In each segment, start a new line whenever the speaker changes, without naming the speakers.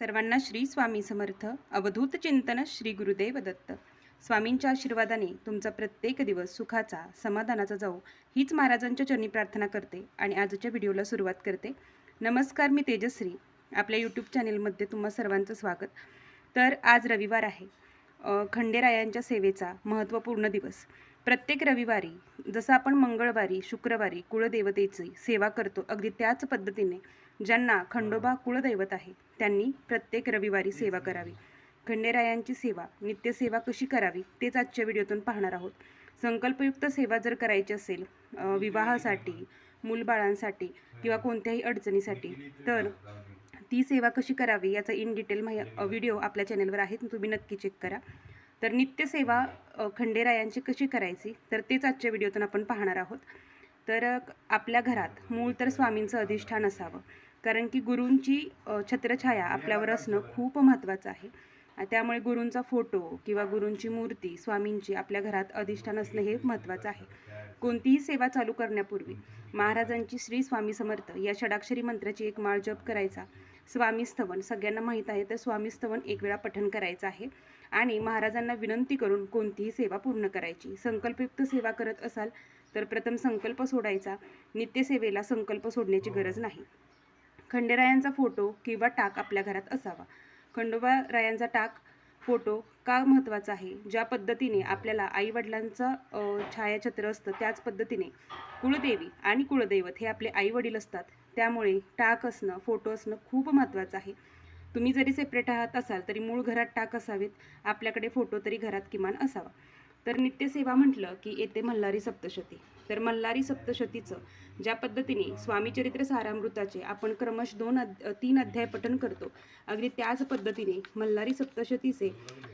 सर्वांना श्री स्वामी समर्थ. अवधूत चिंतन श्री गुरुदेव दत्त. स्वामींच्या आशीर्वादाने तुमचा प्रत्येक दिवस सुखाचा समाधानाचा जाऊ हीच महाराजांच्या चरणी प्रार्थना करते आणि आजच्या व्हिडिओला सुरुवात करते. नमस्कार मी तेजश्री. आपल्या यूट्यूब चॅनेलमध्ये तुम्हा सर्वांचं स्वागत. तर आज रविवार आहे. खंडेरायांच्या सेवेचा महत्त्वपूर्ण दिवस. प्रत्येक रविवारी जसं आपण मंगळवारी शुक्रवारी कुळदेवतेची सेवा करतो अगदी त्याच पद्धतीने ज्यांना खंडोबा कुळदैवत आहे त्यांनी प्रत्येक रविवारी सेवा करावी. खंडेरायांची सेवा नित्यसेवा कशी करावी तेच आजच्या व्हिडिओतून पाहणार आहोत. संकल्पयुक्त सेवा जर करायची असेल विवाहासाठी मूलबाळांसाठी किंवा कोणत्याही अडचणीसाठी तर ती सेवा कशी करावी याचा इन डिटेल माहि व्हिडिओ आपल्या चॅनलवर आहे तुम्ही नक्की चेक करा. तर नित्यसेवा खंडेरायांची कशी करायची तर तेच आजच्या व्हिडिओतून आपण पाहणार आहोत. तर आपल्या घरात मूळ तर स्वामींचं अधिष्ठान असावं. कारण की गुरूंची छत्रछाया आपल्यावर असणं खूप महत्त्वाचं आहे. त्यामुळे गुरूंचा फोटो किंवा गुरूंची मूर्ती स्वामींची आपल्या घरात अधिष्ठान असणं हे महत्त्वाचं आहे. कोणतीही सेवा चालू करण्यापूर्वी महाराजांची श्री स्वामी समर्थ या षडाक्षरी मंत्राची एक माळ जप करायचा. स्वामी स्तवन सगळ्यांना माहीत आहे तर स्वामी स्तवन एक वेळा पठण करायचं आहे. आणि महाराजांना विनंती करून कोणतीही सेवा पूर्ण करायची. संकल्पयुक्त सेवा करत असाल तर प्रथम संकल्प सोडायचा. नित्यसेवेला संकल्प सोडण्याची गरज नाही. खंडेरायांचा फोटो किंवा टाक आपल्या घरात असावा. खंडोबा रायांचा टाक फोटो का महत्त्वाचा आहे? ज्या पद्धतीने आपल्याला आईवडिलांचं अ, छायाचित्र असतं त्याच पद्धतीने कुळदेवी आणि कुळदैवत हे आपले आईवडील असतात. त्यामुळे टाक असणं फोटो असणं खूप महत्त्वाचं आहे. तुम्ही जरी सेपरेट आहात असाल तरी मूळ घरात टाक असावेत. आपल्याकडे फोटो तरी घरात किमान असावा. तर नित्यसेवा म्हटलं की येते मल्हारी सप्तशती. तर मल्हारी सप्तशतीचं ज्या पद्धतीने स्वामीचरित्र सारामृताचे आपण क्रमश दोन अध तीन अध्याय पठन करतो अगदी त्याच पद्धतीने मल्हारी सप्तशतीचे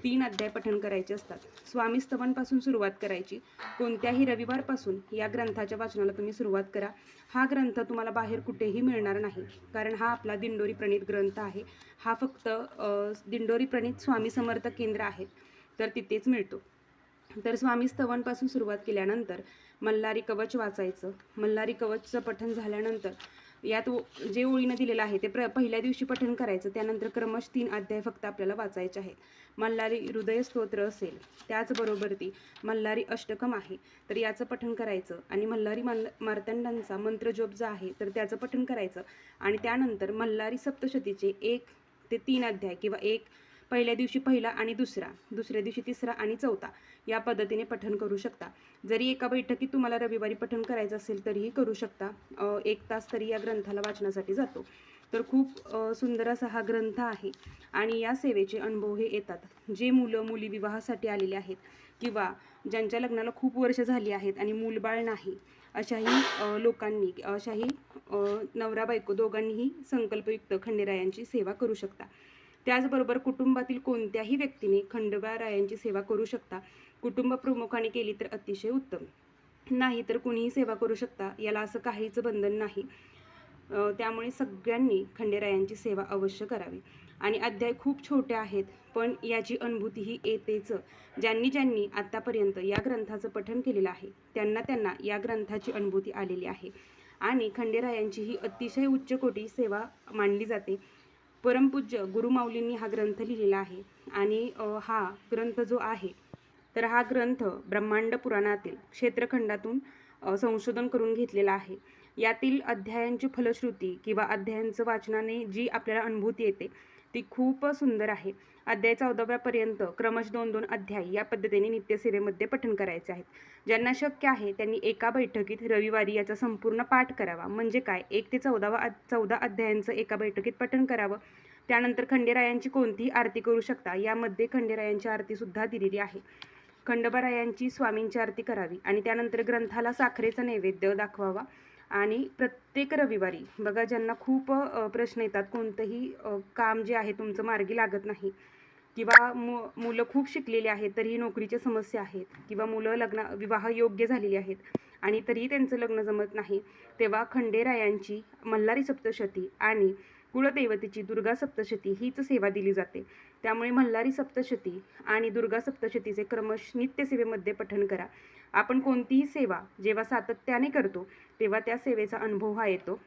तीन अध्याय पठन करायचे असतात. स्वामी स्तवनपासून सुरुवात करायची. कोणत्याही रविवारपासून या ग्रंथाच्या वाचनाला तुम्ही सुरुवात करा. हा ग्रंथ तुम्हाला बाहेर कुठेही मिळणार नाही कारण हा आपला दिंडोरी प्रणित ग्रंथ आहे. हा फक्त दिंडोरी प्रणित स्वामी समर्थ केंद्र आहेत. तर तिथेच मिळतो. तर स्वामी स्तवनपासून सुरुवात केल्यानंतर मल्हारी कवच वाचायचं. मल्हारी कवचचं पठण झाल्यानंतर यात ओ- जे ओळीनं दिलेलं आहे ते प्र पहिल्या दिवशी पठण करायचं. त्यानंतर क्रमश तीन अध्याय फक्त आपल्याला वाचायचे आहेत. मल्हारी हृदय स्तोत्र असेल त्याचबरोबर ती मल्हारी अष्टकम आहे तर याचं पठण करायचं. आणि मल्हारी मल्ल मार्तंडांचा मंत्रजोप जो आहे तर त्याचं पठण करायचं. आणि त्यानंतर मल्हारी सप्तशतीचे एक ते तीन अध्याय किंवा एक पहिल्या दिवशी पहिला आणि दुसरा दुसऱ्या दिवशी तिसरा आणि चौथा या पद्धतीने पठण करू शकता. जरी एका बैठकीत तुम्हाला रविवारी पठण करायचं असेल तरीही करू शकता. एक तास तरी या ग्रंथाला वाचण्यासाठी जातो. तर खूप सुंदर असा हा ग्रंथ आहे आणि या सेवेचे अनुभव हे येतात. जे मुलं मुली विवाहासाठी आलेले आहेत किंवा ज्यांच्या लग्नाला खूप वर्ष झाली आहेत आणि मूलबाळ नाही अशाही लोकांनी अशाही नवरा बायको दोघांनीही संकल्पयुक्त खंडेरायांची सेवा करू शकता. त्याचबरोबर कुटुंबातील कोणत्याही व्यक्तीने खंडोबारायांची सेवा करू शकता. कुटुंब प्रमुखाने केली तर अतिशय उत्तम. नाही तर कुणीही सेवा करू शकता याला असं काहीच बंधन नाही. त्यामुळे सगळ्यांनी खंडेरायांची सेवा अवश्य करावी. आणि अध्याय खूप छोटे आहेत पण याची अनुभूती ही येतेच. ज्यांनी ज्यांनी आत्तापर्यंत या ग्रंथाचं पठण केलेलं आहे त्यांना त्यांना या ग्रंथाची अनुभूती आलेली आहे. आणि खंडेरायांची ही अतिशय उच्च कोटी सेवा मानली जाते. परमपूज्य गुरुमाऊलींनी हा ग्रंथ लिहिलेला आहे. आणि हा ग्रंथ जो आहे तर हा ग्रंथ ब्रह्मांड पुराणातील क्षेत्रखंडातून संशोधन करून घेतलेला आहे. यातील अध्यायांची फलश्रुती किंवा अध्यायांचं वाचनाने जी आपल्याला अनुभूती येते ती खूप सुंदर आहे. अध्याय चौदाव्यापर्यंत क्रमश दोन दोन अध्याय या पद्धतीने नित्यसेवेमध्ये पठण करायचे आहेत. ज्यांना शक्य आहे त्यांनी एका बैठकीत रविवारी याचा संपूर्ण पाठ करावा. म्हणजे काय? एक ते चौदावा चौदा अध्यायांचं एका बैठकीत पठण करावं. त्यानंतर खंडेरायांची कोणतीही आरती करू शकता. यामध्ये खंडेरायांची आरतीसुद्धा दिलेली आहे. खंडोबारायांची स्वामींची आरती करावी आणि त्यानंतर ग्रंथाला साखरेचा नैवेद्य दाखवावा. आणि प्रत्येक रविवारी बघा ज्यांना खूप प्रश्न येतात कोणतंही काम जे आहे तुमचं मार्गी लागत नाही किंवा मु मुलं खूप शिकलेली आहेत तरीही नोकरीच्या समस्या आहेत किंवा मुलं लग्न विवाह योग्य झालेली आहेत आणि तरीही त्यांचं लग्न जमत नाही तेव्हा खंडेरायांची मल्हारी सप्तशती आणि कुळदेवतेची दुर्गा सप्तशती हीच सेवा दिली जाते. त्यामुळे मल्हारी सप्तशती आणि दुर्गा सप्तशतीचे क्रमश नित्यसेवेमध्ये पठण करा. आपण कोणतीही सेवा जेव्हा सातत्याने करतो तेव्हा त्या सेवेचा अनुभव हा येतो.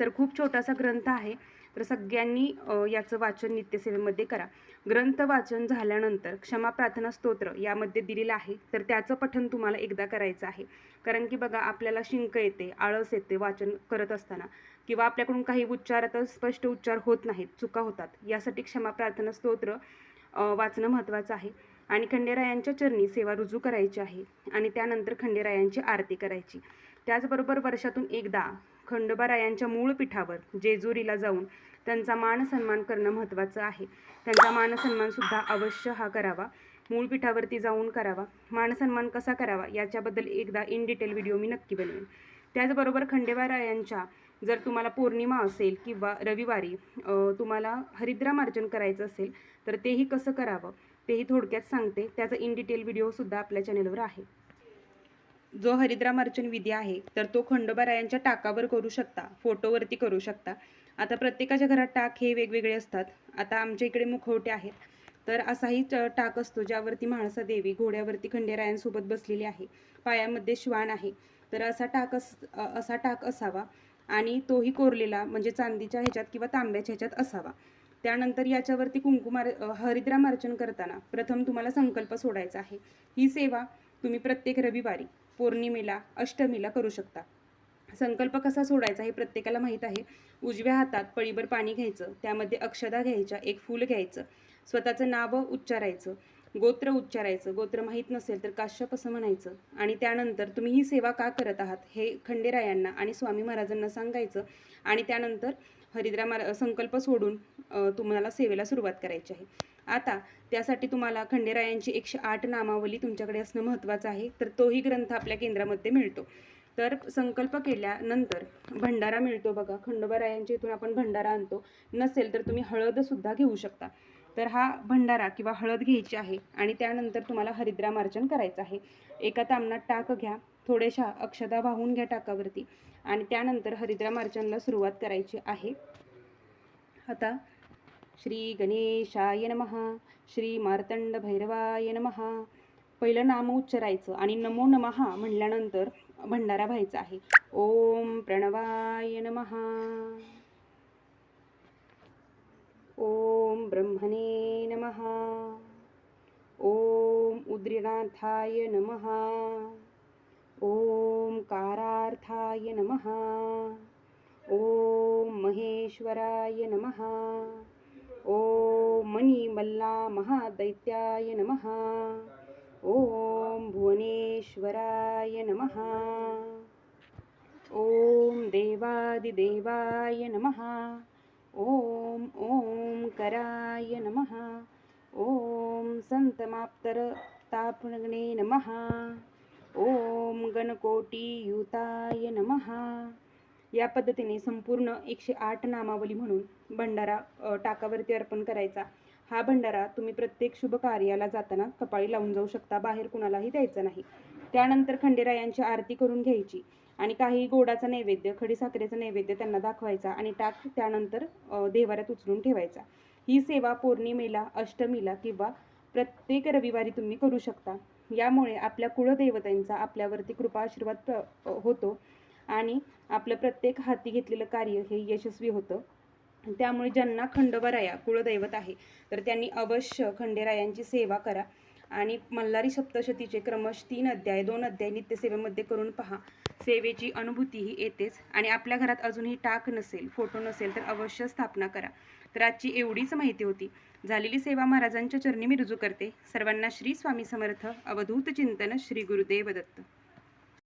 तर खूप छोटासा ग्रंथ आहे. तर सगळ्यांनी याचं वाचन नित्यसेवेमध्ये करा. ग्रंथ वाचन झाल्यानंतर क्षमा प्रार्थना स्तोत्र यामध्ये दिलेलं आहे. तर त्याचं पठन तुम्हाला एकदा करायचं आहे. कारण की बघा आपल्याला शिंक येते आळस येते वाचन करत असताना. किंवा आपल्याकडून काही उच्चारात स्पष्ट उच्चार होत नाहीत चुका होतात. यासाठी क्षमा प्रार्थना स्तोत्र वाचणं महत्त्वाचं आहे. आणि खंडेरायांच्या चरणी सेवा रुजू करायची आहे. आणि त्यानंतर खंडेरायांची आरती करायची. त्याचबरोबर वर्षातून एकदा खंडोबारायांच्या मूळ पीठावर जेजुरीला जाऊन त्यांचा मान सन्मान करणं महत्त्वाचं आहे. त्यांचा मान सन्मानसुद्धा अवश्य हा करावा. मूळ पीठावरती जाऊन करावा. मान सन्मान कसा करावा याच्याबद्दल एकदा इन डिटेल व्हिडिओ मी नक्की बनवेन. त्याचबरोबर खंडेबारायांच्या जर तुम्हाला पौर्णिमा असेल किंवा रविवारी तुम्हाला तुम्हाला हरिद्रामार्जन करायचं असेल तर तेही कसं करावं तेही थोडक्यात सांगते. त्याचा इन डिटेल व्हिडिओसुद्धा आपल्या चॅनेलवर आहे. जो हरिद्रामार्जन विधी आहे तर तो खंडोबारायांच्या टाकावर करू शकता फोटोवरती करू शकता. आता प्रत्येकाच्या घरात टाक हे वेगवेगळे असतात. आता आमच्या इकडे मुखवटे आहेत. तर असाही टाक असतो ज्यावरती म्हाळसा देवी घोड्यावरती खंडेरायांसोबत बसलेली आहे. पायामध्ये श्वान आहे. तर असा टाक अस असा टाक असावा आणि तोही कोरलेला म्हणजे चांदीच्या ह्याच्यात किंवा तांब्याच्या ह्याच्यात असावा. त्यानंतर याच्यावरती कुंकुमार अ, हरिद्रामार्जन करताना प्रथम तुम्हाला संकल्प सोडायचा आहे. ही सेवा तुम्ही प्रत्येक रविवारी पौर्णिमेला अष्टमीला करू शकता. संकल्प कसा सोडायचा हे प्रत्येकाला माहीत आहे. उजव्या हातात पळीभर पाणी घ्यायचं त्यामध्ये अक्षदा घ्यायच्या एक फूल घ्यायचं स्वतःचं नाव उच्चारायचं गोत्र उच्चारायचं गोत्र माहीत नसेल तर काश्यप असं म्हणायचं. आणि त्यानंतर तुम्ही ही सेवा का करत आहात हे खंडेरायांना आणि स्वामी महाराजांना सांगायचं आणि त्यानंतर हरिद्रा मार संकल्प सोडून तुम्हाला सेवेला सुरुवात करायची आहे. आता त्यासाठी तुम्हाला खंडेरायांची एकशे आठ नामावली तुमच्याकडे असणं महत्त्वाचं आहे तर तोही ग्रंथ आपल्या केंद्रामध्ये मिळतो. तर संकल्प केल्यानंतर भंडारा मिळतो बघा. खंडोबारायांच्या इथून आपण भंडारा आणतो. नसेल तर तुम्ही हळदसुद्धा घेऊ शकता. तर हा भंडारा किंवा हळद घ्यायची आहे आणि त्यानंतर तुम्हाला हरिद्रामार्जन करायचं आहे. एका तामणात टाक घ्या. थोड्याशा अक्षदा वाहून घ्या टाकावरती आणि त्यानंतर हरिद्रामार्जनला सुरुवात करायची आहे. आता श्री गणेशाय नमः. श्री मार्तंड भैरवाय नमः. पहिलं नाम उच्चारायचं आणि नमो नमः म्हणल्यानंतर भंडारा व्हायचा आहे. ओम प्रणवाय नमः. ओम ब्रह्मणे नमः. ओम उद्रिनाथाय नमः. ओम कारार्थाय नमः. ओम महेश्वराय नमः. ॐ मणिमल्ला महादैत्याय नमः। ॐ भुवनेश्वराय नमः। ॐ देवादिदेवाय नमः। ॐ ॐ कराय नमः। ॐ संतमाप्तरतापणे नमः। ॐ गणकोटियुताय नमः। या पद्धतीने संपूर्ण एकशे आठ नामावली म्हणून भंडारा टाकावरती अर्पण करायचा. हा भंडारा तुम्ही प्रत्येक शुभ कार्याला जाताना कपाळी लावून जाऊ शकता बाहेर कुणालाही द्यायचा नाही. त्यानंतर खंडेरायांची आरती करून घ्यायची आणि काही गोडाचा नैवेद्य खडीसाखरेचा नैवेद्य त्यांना दाखवायचा आणि टाक त्यानंतर देवाऱ्यात उचलून ठेवायचा. ही सेवा पौर्णिमेला अष्टमीला किंवा प्रत्येक रविवारी तुम्ही करू शकता. यामुळे आपल्या कुळदेवतांचा आपल्यावरती कृपा आशीर्वाद होतो. आणि आपलं प्रत्येक हाती घेतलेलं कार्य हे यशस्वी होतं. त्यामुळे ज्यांना खंडोबाराया कुळदैवत आहे तर त्यांनी अवश्य खंडेरायांची सेवा करा आणि मल्हारी सप्तशतीचे क्रमश तीन अध्याय दोन अध्याय नित्यसेवेमध्ये करून पहा. सेवेची अनुभूतीही येतेच आणि आपल्या घरात अजूनही टाक नसेल फोटो नसेल तर अवश्य स्थापना करा. तर आजची एवढीच माहिती होती. झालेली सेवा महाराजांच्या चरणी मी रुजू करते. सर्वांना श्री स्वामी समर्थ. अवधूत चिंतन श्री गुरुदेव दत्त.